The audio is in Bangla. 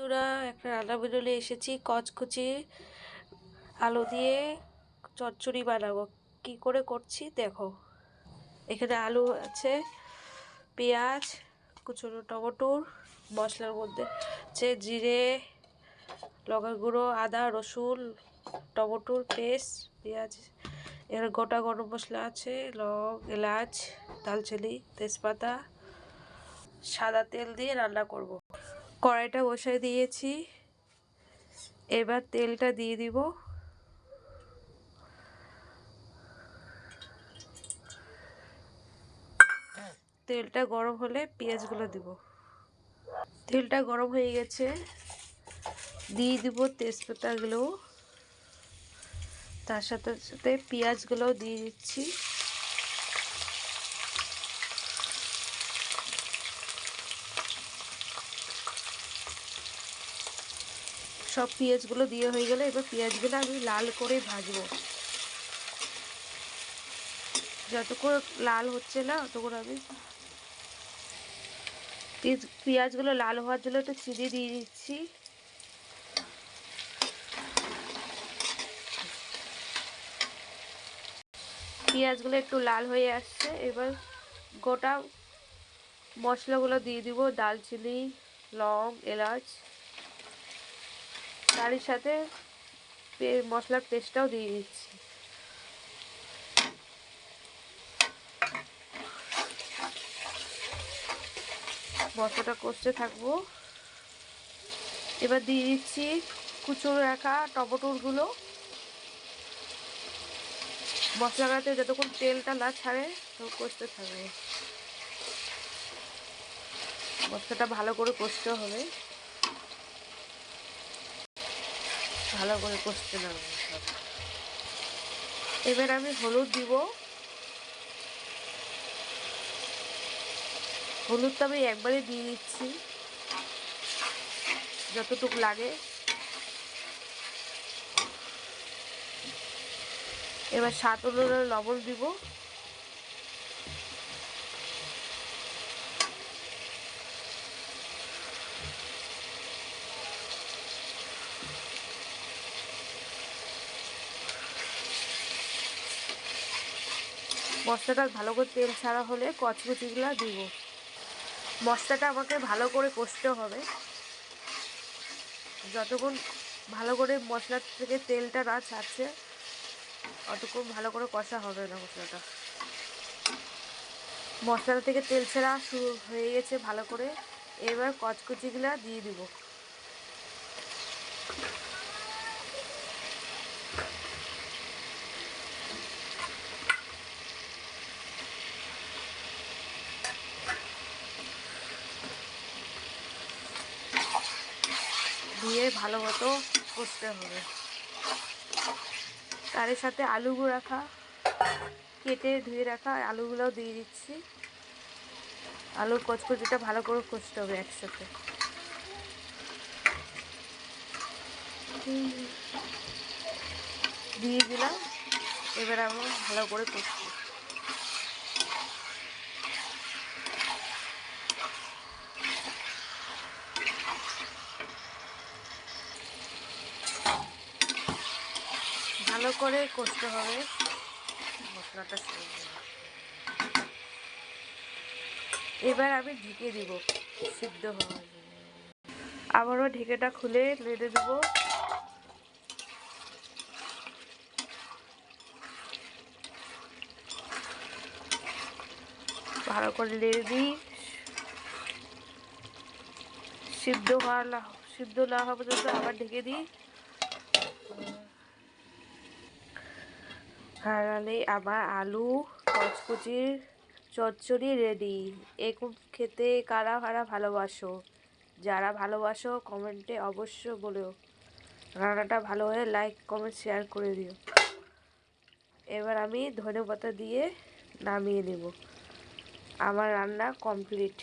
বন্ধুরা, একটা রান্না বেরোলে এসেছি, কচকুচি, আলু দিয়ে চচ্চড়ি বানাবো কি করে করছি দেখো এখানে আলু আছে, পেঁয়াজ, কুচুনো টমেটোর মশলার মধ্যে আছে জিরে লঙ্কা গুঁড়ো, আদা, রসুন, টমেটোর পেস্ট, পেঁয়াজ, এর গোটা গরম মশলা আছে, লং, এলাচ দালচিনি তেজপাতা, সাদা তেল দিয়ে রান্না করব। কড়াইটা বসাই দিয়েছি। এবার তেলটা দিয়ে দিব। তেলটা গরম হলে পেঁয়াজগুলো দিব। তেলটা গরম হয়ে গেছে। দিয়ে দিব তেজপাতাগুলো। তার সাথে সাথে পেঁয়াজগুলোও দিয়ে দিচ্ছি। সব পেঁয়াজগুলো দিয়ে হয়ে গেলে এবার পেঁয়াজগুলো আমি লাল করে ভাজবো। যতক্ষণ লাল হচ্ছে না, ততক্ষণ আমি পেঁয়াজগুলো লাল হওয়ার জন্য একটু চিনি দিয়ে দিচ্ছি। পেঁয়াজগুলো একটু লাল হয়ে আসছে, এবার গোটা মশলাগুলো দিয়ে দিব দালচিনি লং, এলাচ। তারই সাথে মশলার পেস্টটাও দিয়ে দিচ্ছি। মশলাটা কষতে থাকব। এবার দিয়ে দিচ্ছি কুচুর রাখা টমেটোরগুলো মশলাটাতে যতক্ষণ তেলটা না ছাড়ে তো কষতে থাকবে। মশলাটা ভালো করে কষতে হবে। ভালো করে কষতে লাগবে এবার আমি হলুদ দিব। হলুদটা আমি একবারে দিয়ে দিচ্ছি। যতটুকু লাগে। এবার সাত অনুযায়ী লবণ দিব। মশলাটা ভালো করে তেল ছাড়া হলে কচকুচিগুলো দিব। মশলাটা আমাকে ভালো করে কষতে হবে। যতক্ষণ ভালো করে মশলা থেকে তেলটা না ছাড়ছে, অতক্ষণ ভালো করে কষা হবে না মশলাটা। মশলা থেকে তেল ছাড়া শুরু হয়ে গেছে ভালো করে। এবার কচকুচিগুলো দিয়ে দিব। দিয়ে ভালো মতো কষতে হবে। তার সাথে আলু রাখা, কেটে ধুয়ে রাখা আলুগুলোও দিয়ে দিচ্ছি। আলুর কচকচিটা ভালো করে কষতে হবে একসাথে। দিয়ে দিলাম, এবার আমি ভালো করে কষছি ভালো করে কষতে হবে। মশলাটা এবার আমি ঢেকে দিব। সিদ্ধ হওয়ার জন্য। আবারও ঢেকেটা খুলে লেড়ে দেব। ভালো করে লেড়ে দিই। সিদ্ধ হওয়া সিদ্ধ না হওয়া পর্যন্ত আবার ঢেকে দিই। হারালে আমার আলু কচকুচির চচ্চড়ি রেডি এরকম খেতে কারা কারা ভালোবাসো? যারা ভালোবাসো কমেন্টে অবশ্য বলেও। রান্নাটা ভালো হয়ে লাইক কমেন্ট শেয়ার করে দিও। এবার আমি ধনে পাতা দিয়ে নামিয়ে নেব। আমার রান্না কমপ্লিট